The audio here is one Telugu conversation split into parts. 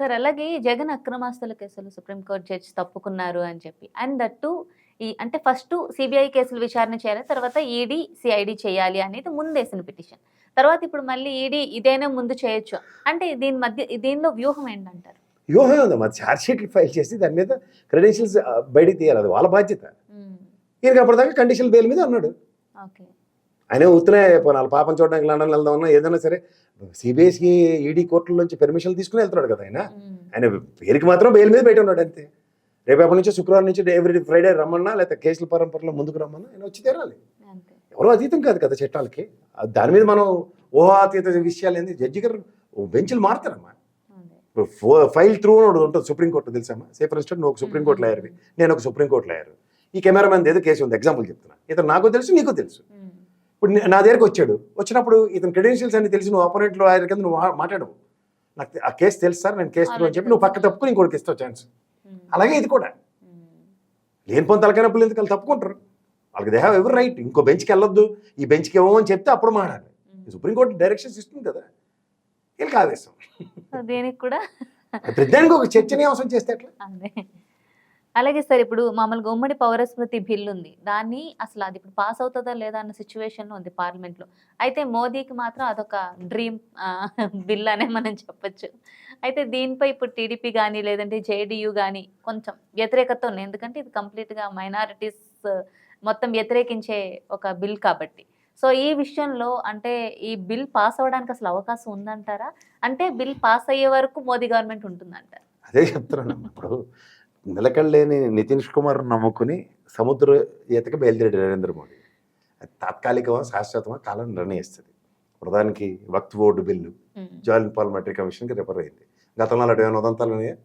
సార్ అలాగే జగన్ అక్రమాస్తుల కేసులు సుప్రీంకోర్టు జడ్జి తప్పుకున్నారు అని చెప్పి. అండ్ దట్టు ఈ అంటే ఫస్ట్ సిబిఐ కేసులు విచారణ చేయాలి తర్వాత ఈడీ సిఐడి చేయాలి అనేది ముందేసిన పిటిషన్. తర్వాత ఇప్పుడు మళ్ళీ ఈడీ ఇదైనా ముందు చేయొచ్చు? అంటే దీని మధ్య దీనిలో వ్యూహం ఏంటంటారు వ్యూహం ఉందమ్మా ఛార్జ్ షీట్లు ఫైల్ చేసి దాని మీద క్రెడెన్షియల్స్ బయటికి తీయాలి అది వాళ్ళ బాధ్యత. ఈయనకి అప్పటిదాకా కండిషనల్ బెయిల్ మీద ఉన్నాడు. ఓకే. ఆయన ఉత్తనే వాళ్ళ పాపం చూడడానికి లండన్ వెళ్దామన్నా ఏదైనా సరే సిబిఎస్కి ఈడీ కోర్టుల నుంచి పెర్మిషన్ తీసుకుని వెళ్తున్నాడు కదా ఆయన. ఆయన పేరుకి మాత్రం బెయిల్ మీద బయట ఉన్నాడు అంతే. రేపు ఎప్పటి నుంచి శుక్రవారం నుంచి ఎవ్రీ ఫ్రైడే రమ్మన్నా లేకపోతే కేసుల పరంపరలో ముందుకు రమ్మన్నా ఆయన వచ్చి తీరాలి. ఎవరో అతీతం కాదు కదా చట్టాలకి. దాని మీద మనం ఊహాతీత విషయాలు ఏంది? జడ్జి గారు బెంచ్లు మారుతారమ్మా. ఫైల్ త్రూ ఉంటుంది సుప్రీంకోర్టు తెలుసమ్మా సే ఫర్ ఇన్స్టెంట్ నువ్వు ఒక సుప్రీంకోర్టు లాయర్వి నేను ఒక సుప్రీంకోర్టు లాయర్ ఈ కెమెరామెన్ ఏదో కేసు ఉంది. ఎగ్జాంపుల్ చెప్తున్నా. ఇతను నాకు తెలుసు నీకు తెలుసు. ఇప్పుడు నే- దగ్గరకు వచ్చాడు. వచ్చినప్పుడు ఇతను క్రెడెన్షియల్స్ అన్ని తెలిసి నువ్వు ఆపోనెంట్ లాయర్ కింద నువ్వు మాట్లాడవు. నాకు ఆ కేసు తెలుసు సార్ నేను కేసు అని చెప్పి నువ్వు పక్క తప్పుకుని ఇంకోటికి ఇస్తావు ఛాన్స్ ఉమ్. అలాగే ఇది కూడా. ఉమ్. లేని పొంత తలకైనప్పుడు ఎందుకు వాళ్ళు తప్పుకుంటారు? వాళ్ళకి దే హ్యావ్ ఎవరు రైట్ ఇంకో బెంచ్కి వెళ్ళొద్దు. ఈ బెంచ్కి ఇవ్వమని చెప్తే అప్పుడు మాట్లాడాలి. సుప్రీంకోర్టు డైరెక్షన్స్ ఇస్తుంది కదా. వీళ్ళకి ఆవేశం దీనికి కూడా ప్రతిదానికి ఒక చర్చనీయాంశం చేస్తే ఎట్లా? అదే అలాగే సార్ ఇప్పుడు మామూలుగా ఉమ్మడి పౌరస్మృతి బిల్ ఉంది దాన్ని అసలు అది ఇప్పుడు పాస్ అవుతుందా లేదా అన్న సిచ్యువేషన్ ఉంది పార్లమెంట్లో. అయితే మోదీకి మాత్రం అదొక డ్రీమ్ బిల్ అనే మనం చెప్పొచ్చు. అయితే దీనిపై ఇప్పుడు టీడీపీ కానీ లేదంటే జేడీయూ కానీ కొంచెం వ్యతిరేకత ఉంది. ఎందుకంటే ఇది కంప్లీట్గా మైనారిటీస్ మొత్తం వ్యతిరేకించే ఒక బిల్ కాబట్టి. సో ఈ విషయంలో అంటే ఈ బిల్ పాస్ అవ్వడానికి అసలు అవకాశం ఉందంటారా? అంటే బిల్ పాస్ అయ్యే వరకు మోదీ గవర్నమెంట్ ఉంటుందంటారు? అదే చెప్తున్నాను ఇప్పుడు నిలకడలేని నితీష్ కుమార్ నమ్ముకుని సముద్ర ఈతకి బయలుదేరాడు నరేంద్ర మోడీ. అది తాత్కాలికమా శాశ్వతమా కాలం నిర్ణయిస్తుంది. ప్రధానికి Waqf board bill joint parliamentary కమిషన్కి రిఫర్ అయింది. గతంలో అలాంటి ఏమైనా ఉదంతాలు ఉన్నాయా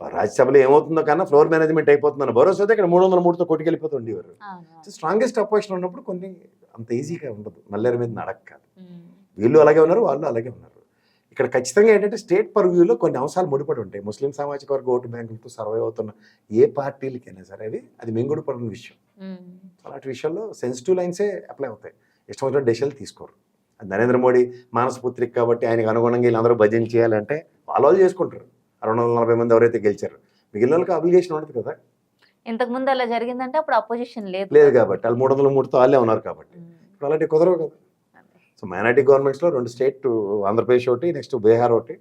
రాజ్యసభలో ఏమవుతుందో కన్నా ఫ్లోర్ మేనేజ్మెంట్ అయిపోతుందని భరోసా అయితే ఇక్కడ మూడు వందల మూడుతో కొట్టుకెళ్ళిపోతుండేవారు స్ట్రాంగెస్ట్ అపోజిషన్ ఉన్నప్పుడు కొన్ని అంత ఈజీగా ఉండదు. మల్లేరు మీద నడక కాదు. వీళ్ళు అలాగే ఉన్నారు వాళ్ళు అలాగే ఉన్నారు. ఇక్కడ ఖచ్చితంగా ఏంటంటే స్టేట్ పర్వ్యూలో కొన్ని అంశాలు ముడిపడి ఉంటాయి. ముస్లిం సామాజిక వర్గ ఓటు బ్యాంకులతో సర్వే అవుతున్న ఏ పార్టీలకైనా సరే అవి అది మింగుడు పడిన విషయం. అలాంటి విషయాల్లో సెన్సిటివ్ లైన్సే అప్లై అవుతాయి. ఇష్టం వచ్చిన డెసిషన్లు తీసుకోరు. అది నరేంద్ర మోడీ మానసపుత్రిక కాబట్టి ఆయనకు అనుగుణంగా వీళ్ళందరూ భజన చేయాలంటే వాళ్ళు చేసుకుంటారు. రెండు వందల నలభై మంది ఎవరైతే గెలిచారు మిగిలిన వాళ్ళకి అప్లికేషన్ ఉండదు కదా. ఇంతకు ముందు అలా జరిగిందంటే అప్పుడు అపోజిషన్ లేదు లేదు కాబట్టి వాళ్ళు మూడు వందల మూడుతో వాళ్ళే ఉన్నారు కాబట్టి. ఇప్పుడు అలాంటివి కుదరవు కదా. అదే. సో మైనార్టీ గవర్నమెంట్స్లో రెండు స్టేట్ ఆంధ్రప్రదేశ్ ఒకటి నెక్స్ట్ బీహార్ ఒకటి.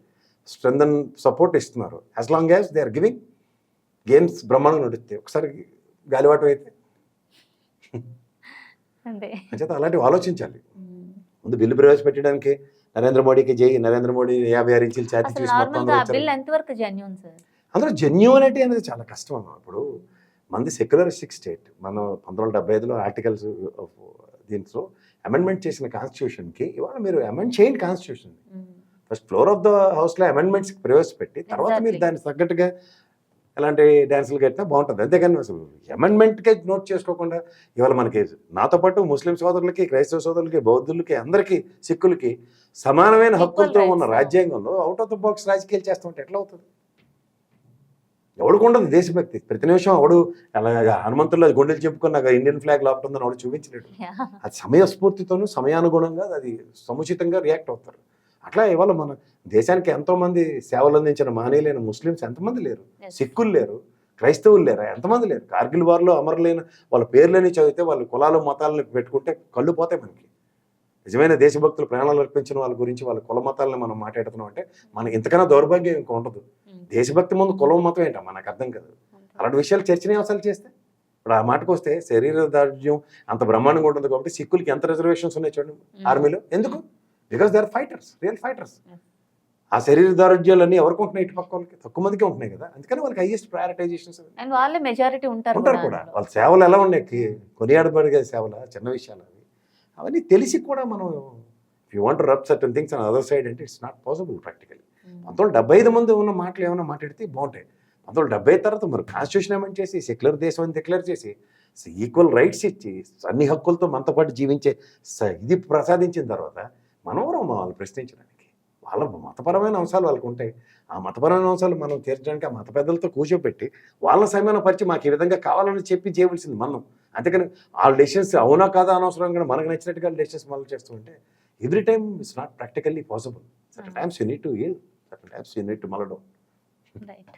స్ట్రెంగ్ అండ్ సపోర్ట్ ఇస్తున్నారు. As long as they are giving games బ్రహ్మాండంగా నడుస్తాయి. ఒకసారి గాలివాటం అయితే. అంచేత అలాంటివి ఆలోచించాలి. ముందు బిల్లు ప్రవేశపెట్టడానికి నరేంద్ర మోడీకి జై నరేంద్ర మోడీ యాభై ఆరు ఇంచులు ఛాతీ చూసి అందరూ జెన్యూనిటీ అనేది చాలా కష్టం అమ్మా. ఇప్పుడు మనది సెక్యులరిస్టిక్ స్టేట్. మనం పంతొమ్మిది వందల డెబ్బై ఐదులో ఆర్టికల్స్ దీంట్లో అమెండ్మెంట్ చేసిన కాన్స్టిట్యూషన్కి ఇవాళ మీరు అమెండ్ చేయండి constitution. First floor of the హౌస్లో అమెండ్మెంట్స్ ప్రవేశపెట్టి తర్వాత మీరు. దానికి తగ్గట్టుగా ఎలాంటి డ్యాన్సులు కట్టినా బాగుంటుంది. అంతేగాని అసలు అమెండ్మెంట్కే నోట్ చేసుకోకుండా ఇవాళ మనకి నాతో పాటు ముస్లిం సోదరులకి క్రైస్తవ సోదరులకి బౌద్ధులకి అందరికీ సిక్కులకి సమానమైన హక్కులతో ఉన్న. రాజ్యాంగంలో అవుట్ ఆఫ్ ద బాక్స్ రాజకీయాలు చేస్తామంటే ఎట్లా అవుతుంది? ఎవడికి ఉండదు దేశభక్తి ప్రతి నిమిషం ఎవడు అలాగా హనుమంతుల్లో గుండెలు చెప్పుకున్న ఇండియన్ ఫ్లాగ్ లోపటుందని ఎవడు చూపించినట్టు. అది సమయస్ఫూర్తితోనూ సమయానుగుణంగా అది సముచితంగా రియాక్ట్ అవుతారు. అట్లా ఇవాళ మన దేశానికి ఎంతోమంది సేవలు అందించిన మానేలైన ముస్లిమ్స్ ఎంతమంది లేరు? సిక్కులు లేరు క్రైస్తవులు లేరా? ఎంతమంది లేరు? కార్గిల్ వార్లో అమరులైన వాళ్ళ పేర్లని చదివితే వాళ్ళ కులాలు మతాలను పెట్టుకుంటే కళ్ళు పోతాయి మనకి. నిజమైన దేశభక్తులు ప్రాణాలు అర్పించిన వాళ్ళ గురించి వాళ్ళ కుల మతాలను మనం మాట్లాడుతున్నాం అంటే మనకి ఇంతకన్నా దౌర్భాగ్యం ఇంకా ఉండదు. దేశభక్తి ముందు కులం మతం ఏంటో మనకు అర్థం కాదు అలాంటి విషయాలు చర్చనీయాంశాలు చేస్తే? ఇప్పుడు ఆ మాటకు వస్తే శరీర దార్ఢ్యం అంత బ్రహ్మాండంగా ఉంటుంది కాబట్టి సిక్కులకి ఎంత రిజర్వేషన్స్ ఉన్నాయి చూడండి. ఆర్మీలో ఎందుకు? Because they are fighters real fighters. ఆ శరీర దారుఢ్యాలన్నీ ఎవరికి ఉంటున్నాయి? ఇటు పక్క వాళ్ళకి. తక్కువ మందికే ఉంటున్నాయి కదా. అందుకని వాళ్ళకి హైయెస్ట్ ప్రయారిటైజేషన్స్ అండ్ వాళ్ళే మెజారిటీ ఉంటారు ఉంటారు కూడా వాళ్ళ సేవలు ఎలా ఉన్నాయి? కొనియాడబడిగే సేవల చిన్న విషయాలు అవి. అవన్నీ తెలిసి కూడా మనం you want rub certain things on other side అంటే ఇట్స్ నాట్ పాసిబుల్ ప్రాక్టికల్ పంతొమ్మిది డెబ్బై ఐదు మంది ఉన్న మాటలు ఏమైనా మాట్లాడితే బాగుంటాయి. పంతొమ్మిది డెబ్బై తర్వాత మరి కాన్స్టిట్యూషన్ అమెండ్ చేసి సెక్యులర్ దేశం అని డిక్లేర్ చేసి ఈక్వల్ రైట్స్ ఇచ్చి అన్ని హక్కులతో మనతో పాటు జీవించే ఇది ప్రసాదించిన తర్వాత మనం ఎవరు వాళ్ళు ప్రశ్నించడానికి. వాళ్ళ మతపరమైన అంశాలు వాళ్ళకు ఉంటాయి. ఆ మతపరమైన అంశాలు మనం తీర్చడానికి ఆ మత పెద్దలతో కూర్చోబెట్టి వాళ్ళని సమయానపరిచి మాకు ఈ విధంగా కావాలని చెప్పి చేయవలసింది మనం. అంతేకాని వాళ్ళ డెసిషన్స్ అవునా కాదా అనవసరంగా మనకు నచ్చినట్టుగా డెసిషన్స్ మనం చేస్తూ ఉంటే every time it's not practically possible such times you need to certain times you need to మలడో right